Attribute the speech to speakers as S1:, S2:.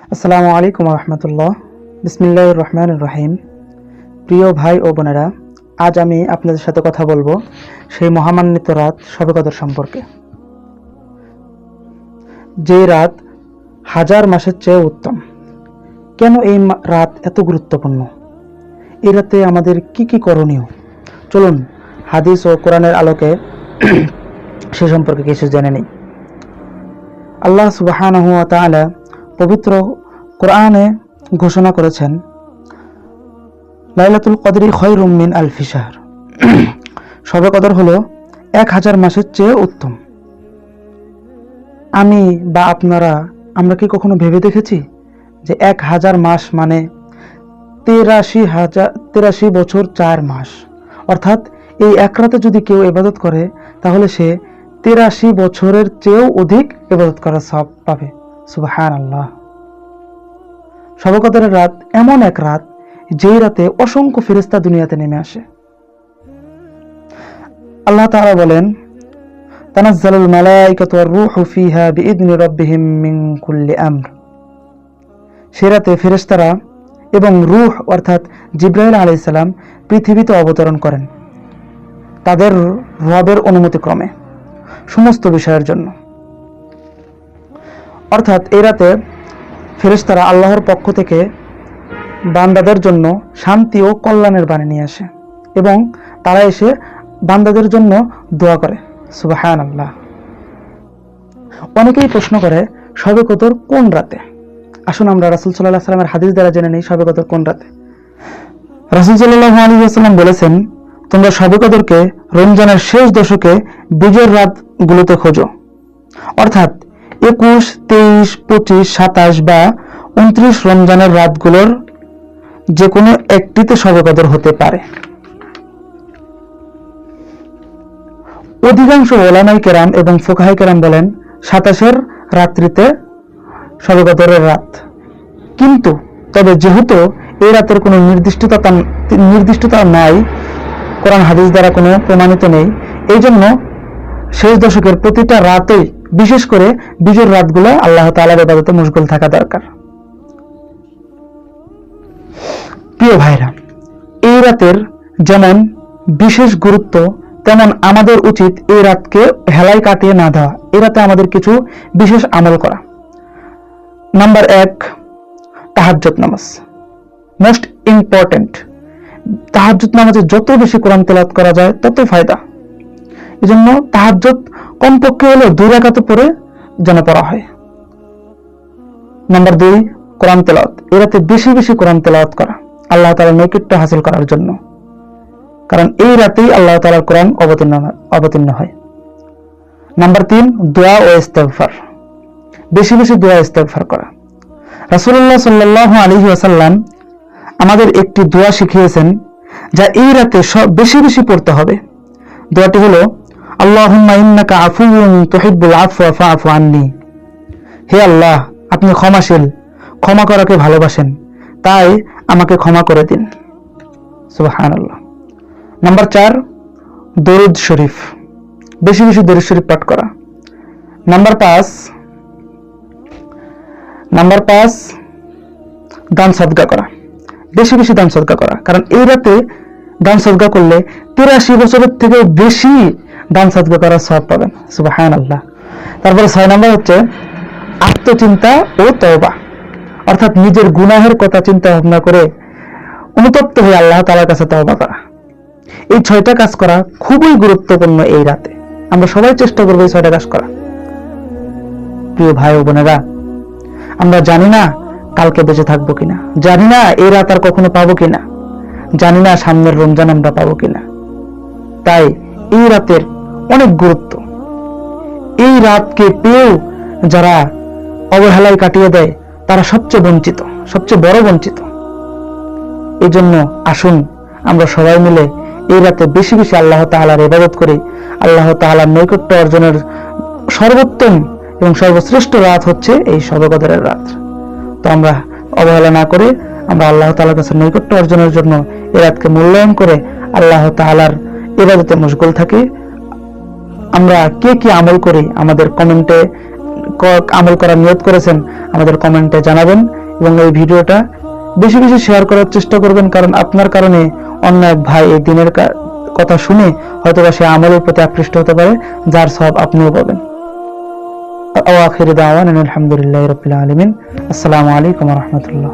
S1: আসসালামু আলাইকুম রহমতুল্লাহ। বিসমিল্লাহ রহমান রহিম। প্রিয় ভাই ও বোনেরা, আজ আমি আপনাদের সাথে কথা বলব সেই মহামান্বিত রাত শবে সম্পর্কে। যে রাত হাজার মাসের চেয়ে উত্তম। কেন এই রাত এত গুরুত্বপূর্ণ? এই রাতে আমাদের কি কি করণীয়? চলুন, হাদিস ও কোরআনের আলোকে সে সম্পর্কে কিছু জেনে নিই। আল্লাহ সুবাহানহু ওয়া তাআলা পবিত্র কোরআনে ঘোষণা করেছেন, লাইলাতুল কদরি খয়রুম মিন আলফি শাহর। শবে কদর হলো এক হাজার মাসের চেয়ে উত্তম। আমি বা আপনারা, আমরা কি কখনো ভেবে দেখেছি যে এক হাজার মাস মানে তেরাশি হাজার, তেরাশি বছর চার মাস? অর্থাৎ এই এক রাতে যদি কেউ ইবাদত করে, তাহলে সে তেরাশি বছরের চেয়েও অধিক এবাদত করার সব পাবে। সুবাহান আল্লাহ শবকদরের রাত এমন এক রাত যেই রাতে অসংখ্য ফেরেস্তা দুনিয়াতে নেমে আসে। আল্লাহ তাআলা বলেন, তানাজ্জালুল মালাইকাতু ওয়ার রূহু ফিহা রাব্বিহিম মিন কুল্লি আমর। ফেরেশতারা এবং রূহ অর্থাৎ জিব্রাইল আলাইহিস সালাম পৃথিবীতে অবতরণ করেন। তাদের রবের অনুমতিক্রমে, সমস্ত বিষয়ের জন্য। অর্থাৎ এই রাতে ফেরেশতারা আল্লাহর পক্ষ থেকে বান্দাদের জন্য শান্তি ও কল্যাণের বাণী নিয়ে আসে এবং তারা এসে বান্দাদের জন্য দোয়া করে। সুবাহান আল্লাহ অনেকেই প্রশ্ন করে শবে কদর কোন রাতে? আসুন আমরা রাসুল সাল্লাহ সাল্লামের হাদিস দ্বারা জেনে নিই শবে কদর কোন রাতে। রাসুল সাল্লাহ আলী বলেছেন, তোমরা শবে কদরকে রমজানের শেষ দশকে বিজয়ের রাতগুলোতে খোঁজো। অর্থাৎ একুশ, তেইশ, পঁচিশ, সাতাশ বা উনত্রিশ রমজানের রাতগুলোর যে কোনো একটিতে শবে কদর হতে পারে। অধিকাংশ ওলামাই কেরাম এবং ফোকাহাই কেরাম বলেন, সাতাশের রাত্রিতে শবে কদরের রাত। কিন্তু তবে যেহেতু এই রাতের কোনো নির্দিষ্টতা নির্দিষ্টতা নাই, কোরআন হাদিস দ্বারা কোনো প্রমাণিত নেই এই জন্য শেষ দশকের প্রতিটা রাতেই বিশেষ করে বিজয়ের রাতগুলো আল্লাহ তাআলার ইবাদতে মুশগুল থাকা দরকার। প্রিয় ভাইরা, এই রাতের যেমন বিশেষ গুরুত্ব, তেমন আমাদের উচিত এই রাতকে হেলায় কাটিয়ে না দেওয়া। এই রাতে আমাদের কিছু বিশেষ আমল করা। নাম্বার এক তাহাজ্জত নামাজ। মোস্ট ইম্পর্টেন্ট তাহাজ্জুদ নামাজে যত বেশি কোরআন তেলাওয়াত করা যায়, তত ফায়দা। এই জন্য তাহাজ্জুদ কমপক্ষে হলে দুই রাকাতে পড়ে যেন পড়া হয়। নাম্বার দুই, কোরআন তেলাওয়াত। এরাতে বেশি বেশি কোরআন তেলাওয়াত করা, আল্লাহ তাআলার নৈকট্য হাসিল করার জন্য। কারণ এই রাতেই আল্লাহ তাআলার কোরআন অবতীর্ণ অবতীর্ণ হয়। নাম্বার তিন, দোয়া ও ইস্তেগফার। বেশি বেশি দোয়া ইস্তেগফার করা। রাসূলুল্লাহ সাল্লাল্লাহু আলাইহি ওয়াসাল্লাম আমাদের একটি দোয়া শিখিয়েছেন, যা এই রাতে সব বেশি বেশি পড়তে হবে। দোয়াটি হলো আল্লাহুম্মা ইন্নাকা আফুউন তুহিব্বুল আন্নি। হে আল্লাহ, আপনি ক্ষমাশীল, ক্ষমা করাকে ভালোবাসেন, তাই আমাকে ক্ষমা করে দিন। সুবহানাল্লাহ। নাম্বার চার, দরুদ শরীফ। বেশি বেশি দরুদ শরীফ পাঠ করা। নাম্বার পাঁচ নাম্বার পাঁচ, দান সদকা করা। বেশি বেশি দান সদকা করা। কারণ এই রাতে দান সদকা করলে তিরাশি বছরের থেকে বেশি দান সদকা করার সব পাবেন। সুবাহান আল্লাহ তারপরে ছয় নম্বর হচ্ছে আত্মচিন্তা ও তওবা। অর্থাৎ নিজের গুনাহের কথা চিন্তা ভাবনা করে অনুতপ্ত হয়ে আল্লাহ তাআলার কাছে তওবা করা। এই ছয়টা কাজ করা খুবই গুরুত্বপূর্ণ এই রাতে। আমরা সবাই চেষ্টা করব এই ছয়টা কাজ করা। প্রিয় ভাই ও বোনেরা, আমরা জানি না কালকে বেঁচে থাকব কিনা। জানি না এই রাত আর কখনো পাবো কিনা। জানি না সামনের রমজান আমরা পাবো কিনা। তাই এই রাতের অনেক গুরুত্ব। এই রাতকে পেয়েও যারা অবহেলায় কাটিয়ে দেয়, তারা সবচেয়ে বঞ্চিত, সবচেয়ে বড় বঞ্চিত। এই জন্য আসুন আমরা সবাই মিলে এই রাতে বেশি বেশি আল্লাহ তাআলার ইবাদত করি। আল্লাহ তাআলার নৈকট্য অর্জনের সর্বোত্তম এবং সর্বশ্রেষ্ঠ রাত হচ্ছে এই শবে রাত। তো আমরা অবহেলা না করে আমরা আল্লাহ তাআলার কাছে নৈকট্য অর্জনের জন্য এই রাতকে মূল্যায়ন করে আল্লাহ তাআলার ইবাদতে মশগুল থাকি। আমরা কে কি আমল করি? আমাদের কমেন্টে আমল করার নিয়ত করেছেন, আমাদের কমেন্টে জানাবেন এবং এই ভিডিওটা বেশি বেশি শেয়ার করার চেষ্টা করবেন কারণ আপনার কারণে অন্য এক ভাই এই দিনের কথা শুনে হয়তোবা সে আমলের প্রতি আকৃষ্ট হতে পারে, যার সব আপনিও পাবেন। আওয়াখির দাওয়ান আলহামদুলিল্লাহ রবিল আলমিন। আসসালামু আলাইকুম রহমতুল্লাহ।